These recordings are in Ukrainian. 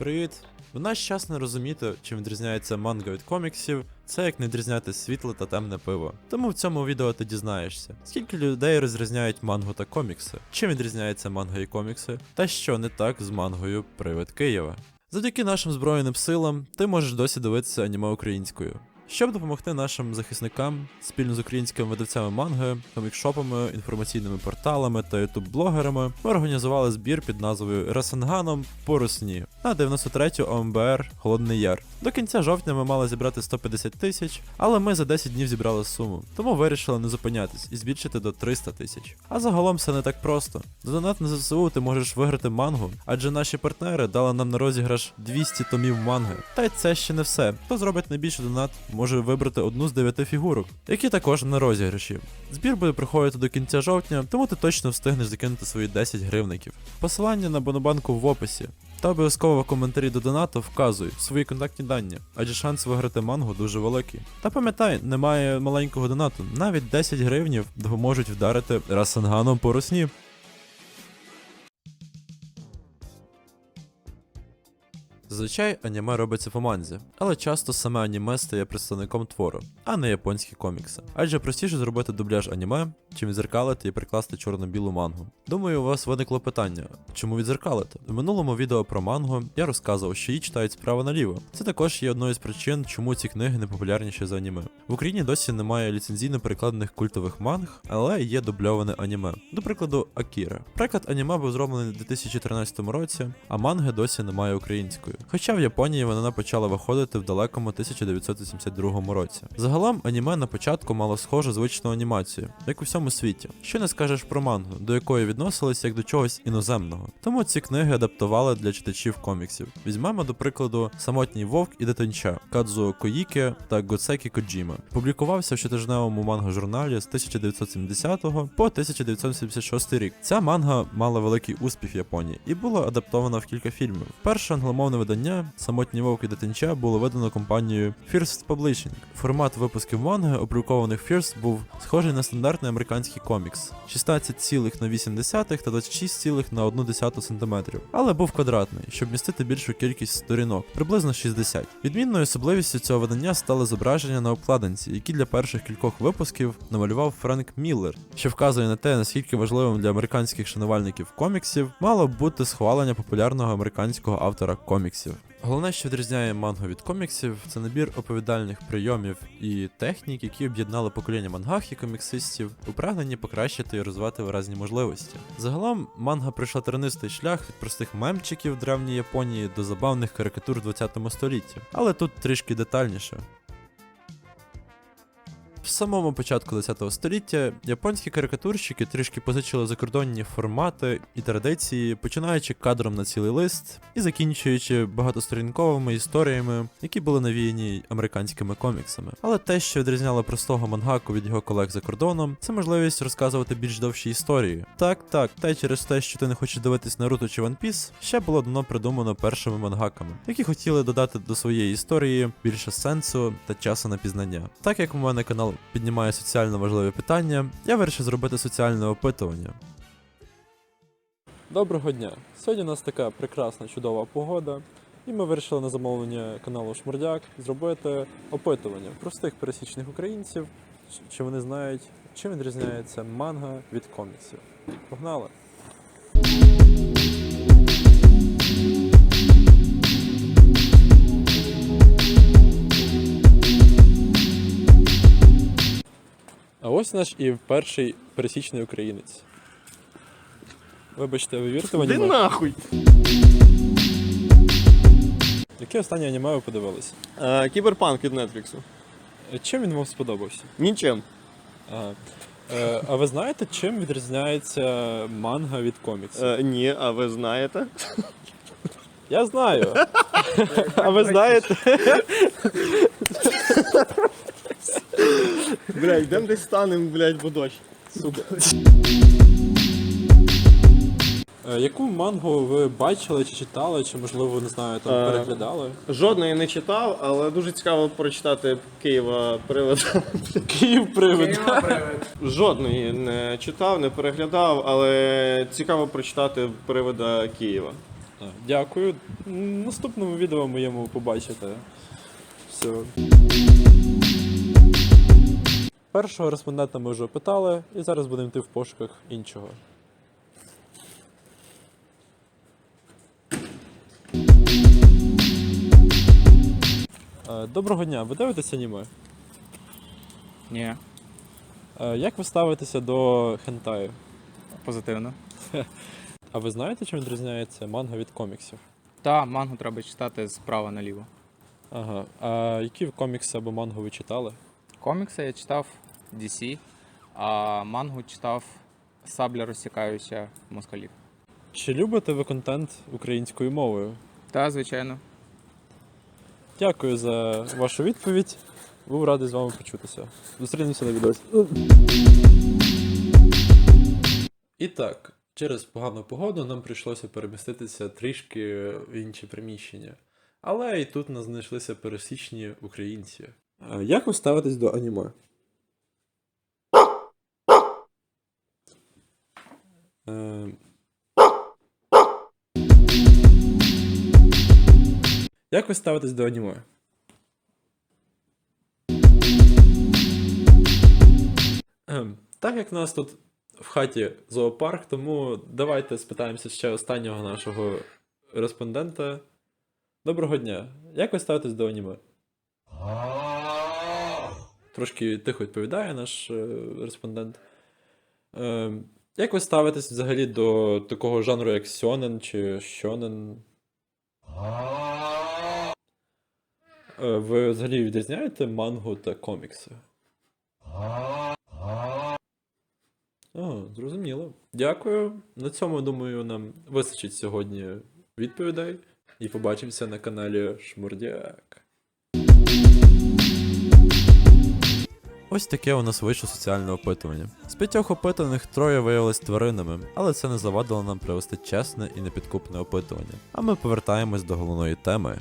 Привіт! В наш час не розуміти, чим відрізняється манга від коміксів, це як не відрізняти світле та темне пиво. Тому в цьому відео ти дізнаєшся, скільки людей розрізняють мангу та комікси, чим відрізняється манга і комікси, та що не так з мангою Привид Києва. Завдяки нашим збройним силам ти можеш досі дивитися аніме українською. Щоб допомогти нашим захисникам спільно з українськими видавцями манги, комікшопами, інформаційними порталами та ютуб-блогерами, ми організували збір під назвою Расенганом по Русні на 93-ю ОМБР Холодний Яр. До кінця жовтня ми мали зібрати 150 тисяч, але ми за 10 днів зібрали суму, тому вирішили не зупинятись і збільшити до 300 тисяч. А загалом все не так просто. За донат на ЗСУ ти можеш виграти мангу, адже наші партнери дали нам на розіграш 200 томів манги. Та й це ще не все. Хто зробить найбільший донат, може вибрати одну з дев'яти фігурок, які також на розіграші. Збір буде проходити до кінця жовтня, тому ти точно встигнеш закинути свої 10 гривників. Посилання на Бонобанку в описі. Та обов'язково в коментарі до донату вказуй свої контактні дані, адже шанс виграти мангу дуже великий. Та пам'ятай, немає маленького донату, навіть 10 гривнів допоможуть вдарити расанганом по русні. Зазвичай аніме робиться по манзі, але часто саме аніме стає представником твору, а не японські комікси. Адже простіше зробити дубляж аніме, чим відзеркалити і прикласти чорно-білу мангу. Думаю, у вас виникло питання, чому відзеркалити? В минулому відео про мангу я розказував, що її читають справа наліво. Це також є одною з причин, чому ці книги не популярніші за аніме. В Україні досі немає ліцензійно перекладених культових манг, але є дубльоване аніме. До прикладу, Акіра. Приклад аніме був зроблений у 2013 році, а манги досі немає українською. Хоча в Японії вона почала виходити в далекому 1982 році. Загалом аніме на початку мало схожу звичну анімацію, як у всьому світі. Що не скажеш про мангу, до якої відносились як до чогось іноземного. Тому ці книги адаптували для читачів коміксів. Візьмемо до прикладу Самотній вовк і дитинча Кадзуо Коїке та Гоцекі Коджіма. Публікувався в щотижневому манга-журналі з 1970 по 1976 рік. Ця манга мала великий успіх в Японії і була адаптована в кілька фільмів. Перше англомовне видання Самотній вовк і дитинча було видано компанією First Publishing. Формат випусків манги, опублікованих First, був схожий на стандартний американський комікс 16,8 та 26,1 см, але був квадратний, щоб містити більшу кількість сторінок, приблизно 60. Відмінною особливістю цього видання стали зображення на обкладинці, які для перших кількох випусків намалював Френк Міллер, що вказує на те, наскільки важливим для американських шанувальників коміксів мало б бути схвалення популярного американського автора коміксів. Головне, що відрізняє мангу від коміксів, це набір оповідальних прийомів і технік, які об'єднали покоління мангах і коміксистів у прагненні покращити і розвивати виразні можливості. Загалом манга пройшла тернистий шлях від простих мемчиків древньої Японії до забавних карикатур в 20 столітті, але тут трішки детальніше. Самому початку 10 століття японські карикатурщики трішки позичили закордонні формати і традиції, починаючи кадром на цілий лист і закінчуючи багатосторінковими історіями, які були навіяні американськими коміксами. Але те, що відрізняло простого мангаку від його колег за кордоном, це можливість розказувати більш довші історії. Так, так, та й через те, що ти не хочеш дивитись Наруто чи One Piece, ще було давно придумано першими мангаками, які хотіли додати до своєї історії більше сенсу та часу на пізнання. Так як у мене канал піднімає соціально важливі питання, я вирішив зробити соціальне опитування. Доброго дня! Сьогодні у нас така прекрасна чудова погода, і ми вирішили на замовлення каналу Шмурдяк зробити опитування простих пересічних українців, чи вони знають, чим відрізняється манга від коміксів. Погнали! Ось наш і перший пересічний українець. Вибачте, ви вірите в Де нахуй? Яке останнє аніме ви подивилися? Е, Кіберпанк від Нетфліксу. Е, Чим він вам сподобався? Нічим. Ага. Е, а ви знаєте, чим відрізняється манга від коміксів? Е, ні, а ви знаєте? Я знаю. А ви знаєте? Блядь, йдемо десь станем, блядь, бо дощ. Сука. Е, Яку мангу ви бачили чи читали, чи можливо не знаю, там Е, переглядали? Жодної не читав, але дуже цікаво прочитати Києва привода. Київ привид. Жодної не читав, не переглядав, але цікаво прочитати привода Києва. Дякую. М, В наступному відео моєму побачите. Все. Першого респондента ми вже опитали, і зараз будемо йти в пошуках іншого. Е, Доброго дня, ви дивитеся аніме? Ні, Е, Як ви ставитеся до хентаю? позитивно. А ви знаєте, чим відрізняється манга від коміксів? Та мангу треба читати справа наліво. Ага. А які комікси або мангу ви читали? Комікси я читав DC, а мангу читав Сабля розсікаюся москалів. Чи любите ви контент українською мовою? Та, звичайно. Дякую за вашу відповідь. Був радий з вами почутися. Зустрінемося на відео. І так, через погану погоду нам прийшлося переміститися трішки в інші приміщення. Але і тут нас знайшлися пересічні українці. Як ви ставитесь до аніме? Е, Як ви ставитесь до аніме? Ем, Так як в нас тут в хаті зоопарк, тому давайте спитаємося ще останнього нашого респондента. Доброго дня. Як ви ставитесь до аніме? Трошки тихо відповідає наш е, респондент. Ем, Як ви ставитесь взагалі до такого жанру, як сьонен чи щонен? Е, Ви взагалі відрізняєте мангу та комікси? О, зрозуміло. Дякую. На цьому, думаю, нам вистачить сьогодні відповідей. І побачимося на каналі Шмурдяк. Ось таке у нас вийшло соціальне опитування. З п'ятьох опитаних троє виявились тваринами, але це не завадило нам провести чесне і непідкупне опитування. А ми повертаємось до головної теми.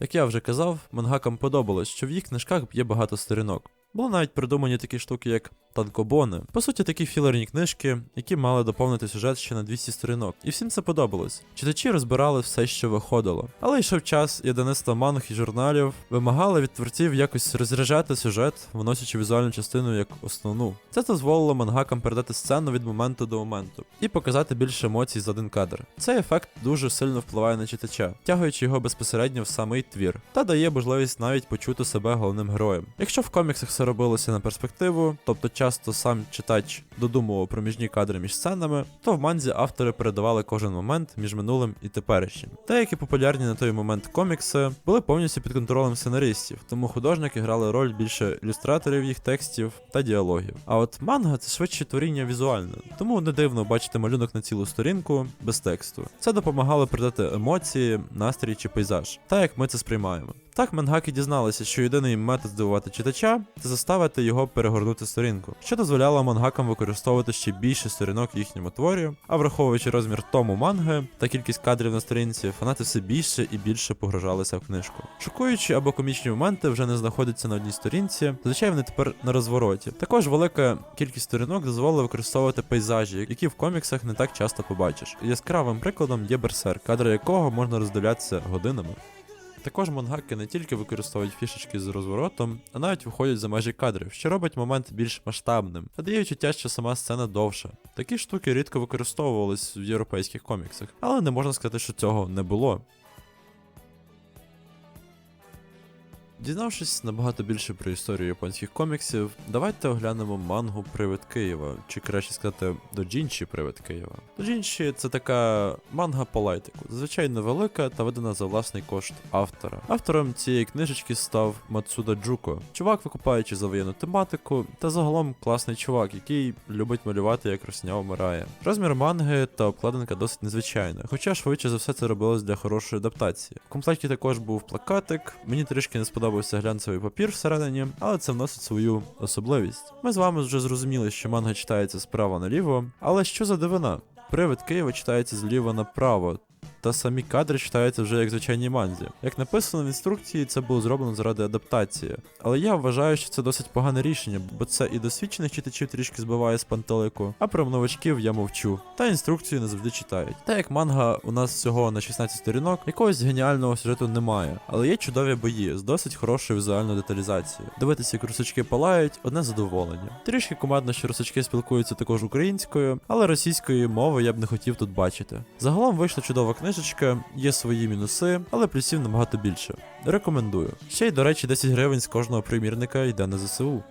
Як я вже казав, мангакам подобалось, що в їх книжках є багато сторінок. Були навіть придумані такі штуки, як танкобони. По суті, такі філерні книжки, які мали доповнити сюжет ще на 200 сторінок. І всім це подобалось. Читачі розбирали все, що виходило. Але йшов час, і видавництва манг і журналів вимагали від творців якось розряджати сюжет, виносячи візуальну частину як основну. Це дозволило мангакам передати сцену від моменту до моменту і показати більше емоцій за один кадр. Цей ефект дуже сильно впливає на читача, тягуючи його безпосередньо в самий твір, та дає можливість навіть почути себе головним героєм. Якщо в коміксах все робилося на перспективу, тобто часто сам читач додумував проміжні кадри між сценами, то в манзі автори передавали кожен момент між минулим і теперішнім. Деякі популярні на той момент комікси були повністю під контролем сценаристів, тому художники грали роль більше ілюстраторів їх текстів та діалогів. А от манга це швидше творіння візуальне, тому не дивно бачити малюнок на цілу сторінку без тексту. Це допомагало передати емоції, настрій чи пейзаж, так як ми це сприймаємо. Так мангаки дізналися, що єдиний метод здивувати читача це заставити його перегорнути сторінку, що дозволяло мангакам використовувати ще більше сторінок в їхньому творі, а враховуючи розмір тому манги та кількість кадрів на сторінці, фанати все більше і більше погружалися в книжку. Шокуючі або комічні моменти вже не знаходяться на одній сторінці, зазвичай вони тепер на розвороті. Також велика кількість сторінок дозволила використовувати пейзажі, які в коміксах не так часто побачиш. Яскравим прикладом є берсер, кадри якого можна роздивлятися годинами. Також мангаки не тільки використовують фішечки з розворотом, а навіть виходять за межі кадрів, що робить момент більш масштабним, та дає відчуття, що сама сцена довша. Такі штуки рідко використовувались в європейських коміксах, але не можна сказати, що цього не було. Дізнавшись набагато більше про історію японських коміксів, давайте оглянемо мангу Привид Києва, чи краще сказати Доджінші Привид Києва. Доджінші це така манга по лайтику, зазвичай невелика та видана за власний кошт автора. Автором цієї книжечки став Мацуда Джуко, чувак, викупаючи за воєнну тематику, та загалом класний чувак, який любить малювати як росня вмирає. Розмір манги та обкладинка досить незвичайна, хоча швидше за все це робилось для хорошої адаптації. В комплекті також був плакатик. Мені трішки не сподобався глянцевий папір всередині, але це вносить свою особливість. Ми з вами вже зрозуміли, що манга читається справа наліво, але що за дивина? Привид Києва читається зліва направо. Та самі кадри читаються вже як звичайні манзі. Як написано в інструкції, це було зроблено заради адаптації. Але я вважаю, що це досить погане рішення, бо це і досвідчених читачів трішки збиває з пантелику, а про новачків я мовчу. Та інструкцію не завжди читають. Та як манга у нас всього на 16 сторінок, якогось геніального сюжету немає, але є чудові бої з досить хорошою візуальною деталізацією. Дивитися, як русачки палають, одне задоволення. Трішки командно, що русачки спілкуються також українською, але російської мови я б не хотів тут бачити. Загалом вийшла чудова книжечка, є свої мінуси, але плюсів набагато більше. Рекомендую. Ще й, до речі, 10 гривень з кожного примірника йде на ЗСУ.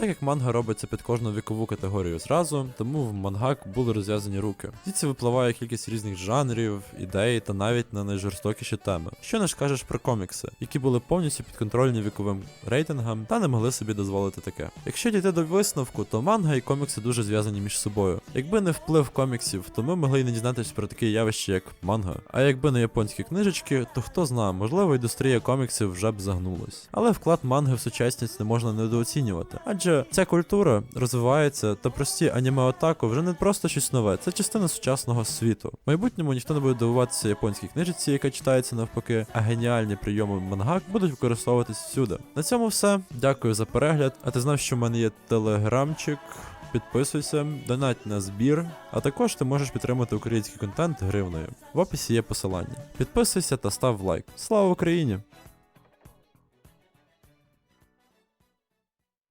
Так як манга робиться під кожну вікову категорію зразу, тому в мангак були розв'язані руки. Звідси випливає кількість різних жанрів, ідей та навіть на найжорстокіші теми. Що не ж кажеш про комікси, які були повністю підконтрольні віковим рейтингам та не могли собі дозволити таке. Якщо дійти до висновку, то манга і комікси дуже зв'язані між собою. Якби не вплив коміксів, то ми могли й не дізнатися про таке явище, як манга. А якби не японські книжечки, то хто знає, можливо, індустрія коміксів вже б загнулась. Але вклад манги в сучасність не можна недооцінювати, адже ця культура розвивається, та прості аніме отаку вже не просто щось нове, це частина сучасного світу. В майбутньому ніхто не буде дивуватися японській книжці, яка читається навпаки, а геніальні прийоми мангак будуть використовуватись всюди. На цьому все. Дякую за перегляд. А ти знав, що в мене є телеграмчик. Підписуйся, донать на збір, а також ти можеш підтримати український контент гривною. В описі є посилання. Підписуйся та став лайк. Слава Україні!